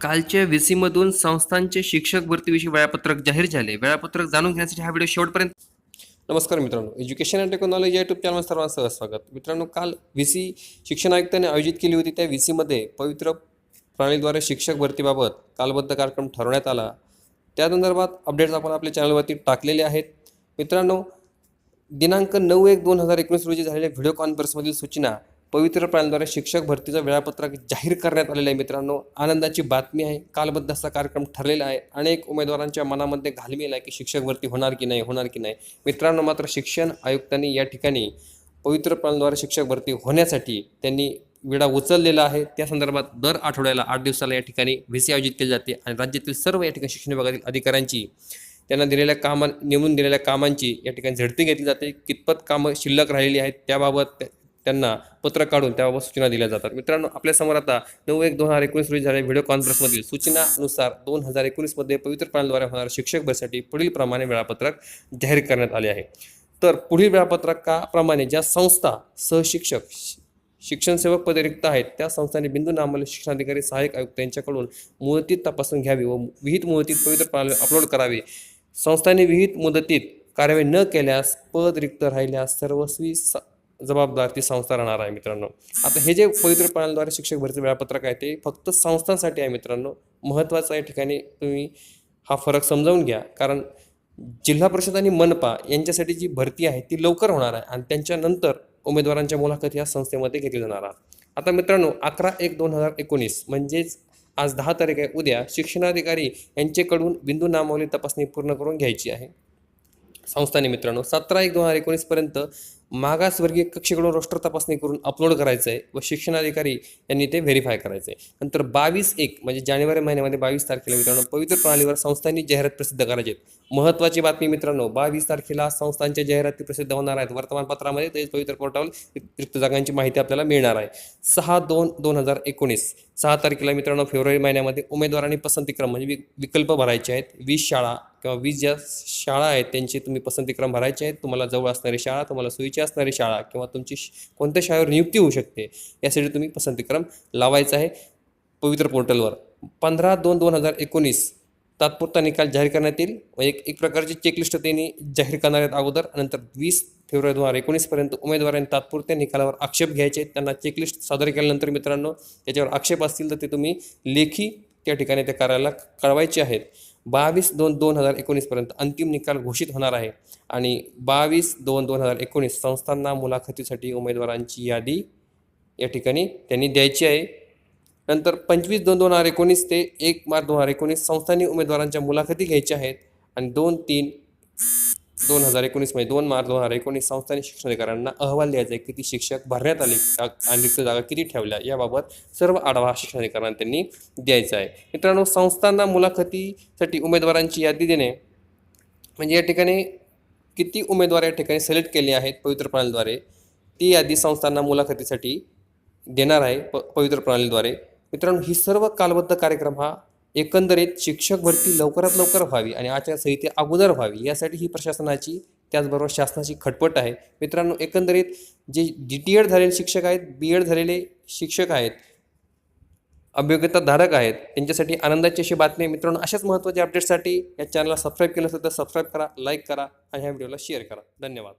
कालच्या व्ही सीमधून संस्थांचे शिक्षक भरतीविषयी वेळापत्रक जाहीर झाले. वेळापत्रक जाणून घेण्यासाठी हा व्हिडिओ शेवटपर्यंत नमस्कार मित्रांनो. एज्युकेशन अँड टेक्नॉलॉजी या युट्यूब चॅनल सर्वांचं स्वागत. मित्रांनो काल व्ही सी शिक्षण आयुक्ताने आयोजित केली होती. त्या व्ही सीमध्ये पवित्र प्रणालीद्वारे शिक्षक भरतीबाबत कालबद्ध कार्यक्रम ठरवण्यात आला. त्या संदर्भात अपडेट्स आपण आपल्या चॅनलवरती टाकलेले आहेत. मित्रांनो दिनांक नऊ एक दोन हजार एकोणीस रोजी झालेल्या व्हिडिओ कॉन्फरन्समधील सूचना पवित्र प्राणद्वारे शिक्षक भरतीचं वेळापत्रक जाहीर करण्यात आलेलं आहे मित्रांनो. आनंदाची बातमी आहे. कालबद्ध असा कार्यक्रम ठरलेला आहे. अनेक उमेदवारांच्या मनामध्ये घालमेल आहे की शिक्षक भरती होणार की नाही होणार की नाही. मित्रांनो मात्र शिक्षण आयुक्तांनी या ठिकाणी पवित्र प्राणद्वारे शिक्षक भरती होण्यासाठी त्यांनी विडा उचललेला आहे. त्या संदर्भात दर आठवड्याला आठ दिवसाला या ठिकाणी व्ही सी आयोजित केली जाते आणि राज्यातील सर्व या ठिकाणी शिक्षण विभागातील अधिकाऱ्यांची त्यांना दिलेल्या कामां नेमून दिलेल्या कामांची या ठिकाणी झडती घेतली जाते. कितपत कामं शिल्लक राहिलेली आहेत त्याबाबत त्यांना पत्र काढून त्याबाबत सूचना दिल्या जातात. मित्रांनो आपल्यासमोर आता नऊ एक दोन हजार एकोणीस रोजी झालेल्या व्हिडिओ कॉन्फरन्समधील सूचनानुसार दोन हजार एकोणीसमध्ये पवित्र प्राणाद्वारे होणाऱ्या शिक्षक भरतीसाठी पुढील प्रमाणे वेळापत्रक जाहीर करण्यात आले आहे. तर पुढील वेळापत्रकाप्रमाणे ज्या संस्था सहशिक्षक शिक्षणसेवक शिक्षण सेवक पदे रिक्त आहेत त्या संस्थांनी बिंदू नामाले शिक्षणाधिकारी सहाय्यक आयुक्त यांच्याकडून मुदतीत तपासून घ्यावी व विहित मुदतीत पवित्र प्रणाली अपलोड करावी. संस्थांनी विहित मुदतीत कार्यवाही न केल्यास पद रिक्त राहिल्यास सर्वस्वी जबाबदार ती संस्था राहणार आहे मित्रांनो. आता हे जे पवित्र प्रणालीद्वारे शिक्षक भरती वेळापत्रक आहे ते फक्त संस्थांसाठी आहे मित्रांनो. महत्त्वाचं या ठिकाणी तुम्ही हा फरक समजावून घ्या. कारण जिल्हा परिषद आणि मनपा यांच्यासाठी जी भरती आहे ती लवकर होणार आहे आणि त्यांच्यानंतर उमेदवारांच्या मुलाखत या संस्थेमध्ये घेतली जाणार आहे आता मित्रांनो अकरा एक दोन हजार एकोणीस म्हणजेच आज दहा तारीख आहे. उद्या शिक्षणाधिकारी यांच्याकडून बिंदू नामावली तपासणी पूर्ण करून घ्यायची आहे. संस्थाने मित्रांनो सतरा एक दोन हजार एकोणीसपर्यंत मागासवर्गीय कक्षेकडून रोस्टर तपासणी करून अपलोड करायचं आहे व शिक्षणाधिकारी यांनी ते व्हेरीफाय करायचं आहे नंतर बावीस एक म्हणजे जानेवारी महिन्यामध्ये बावीस तारखेला मित्रांनो पवित्र प्रणालीवर संस्थांनी जाहिरात प्रसिद्ध करायचे आहेत. महत्त्वाची बातमी मित्रांनो बावीस तारखेला संस्थांच्या जाहिराती प्रसिद्ध होणार आहेत. वर्तमानपत्रामध्ये ते पवित्र पोर्टल रिक्त जागांची माहिती आपल्याला मिळणार आहे. सहा दोन दोन हजार एकोणीस सहा तारखेला मित्रांनो फेब्रुवारी महिन्यामध्ये उमेदवारांनी पसंतीक्रम म्हणजे विकल्प भरायचे आहेत. वीस शाळा किंवा वीस ज्या शाळा आहेत त्यांची तुम्ही पसंतीक्रम भरायचे आहेत तुम्हाला जवळ असणारी शाळा तुम्हाला सोयीची असणारी शाळा किंवा तुमची कोणत्या शाळेवर नियुक्ती होऊ शकते यासाठी तुम्ही पसंतीक्रम लावायचा आहे पवित्र पोर्टलवर. पंधरा दोन दोन हजार एकोणीस तात्पुरता निकाल जाहीर करण्यात येईल. व एक एक प्रकारची चेकलिस्ट त्यांनी जाहीर करणार आहेत अगोदर नंतर वीस फेब्रुवारी दोन हजार एकोणीसपर्यंत उमेदवारांनी तात्पुरत्या निकालावर आक्षेप घ्यायचे आहेत. त्यांना चेकलिस्ट सादर केल्यानंतर मित्रांनो त्याच्यावर आक्षेप असतील तर ते तुम्ही लेखी त्या ठिकाणी त्या कार्यालयाला कळवायचे आहेत. बावीस दोन दोन हजार एकोणीसपर्यंत अंतिम निकाल घोषित होणार आहे. आणि बावीस दोन दोन हजार एकोणीस संस्थांना मुलाखतीसाठी उमेदवारांची यादी या ठिकाणी त्यांनी द्यायची आहे. नंतर पंचवीस दोन दोन हजार एकोणीस ते एक मार्च दोन हजार एकोणीस संस्थांनी उमेदवारांच्या मुलाखती घ्यायच्या आहेत. आणि दोन तीन दोन हजार एकोणीसमध्ये दोन मार्च दोन हजार एकोणीस संस्थांनी शिक्षणाधिकाऱ्यांना अहवाल द्यायचा आहे किती शिक्षक भरण्यात आले आणि रिक्त जागा किती ठेवल्या? याबाबत सर्व आढावा शिक्षणाधिकाऱ्यांना त्यांनी द्यायचा आहे. मित्रांनो संस्थांना मुलाखतीसाठी उमेदवारांची यादी देणे म्हणजे या ठिकाणी किती उमेदवार या ठिकाणी सिलेक्ट केले आहेत पवित्र प्रणालीद्वारे? ती यादी संस्थांना मुलाखतीसाठी देणार आहे प पवित्र प्रणालीद्वारे. मित्रांनो ही सर्व कालबद्ध कार्यक्रम हा एकंदरीत शिक्षक भरती लवकरात लवकर व्हावी आणि आचारसंहिते अगोदर व्हावी यासाठी ही प्रशासनाची त्याचबरोबर शासनाची खटपट आहे. मित्रांनो एकंदरीत जे डी टी एड झालेले शिक्षक आहेत बी एड झालेले शिक्षक आहेत अभियोग्यताधारक आहेत त्यांच्यासाठी आनंदाची अशी बातमी मित्रांनो अशाच महत्त्वाच्या अपडेटसाठी या चॅनलला सबस्क्राईब केलं असेल तर सबस्क्राईब करा लाईक करा आणि ह्या व्हिडिओला शेअर करा. धन्यवाद.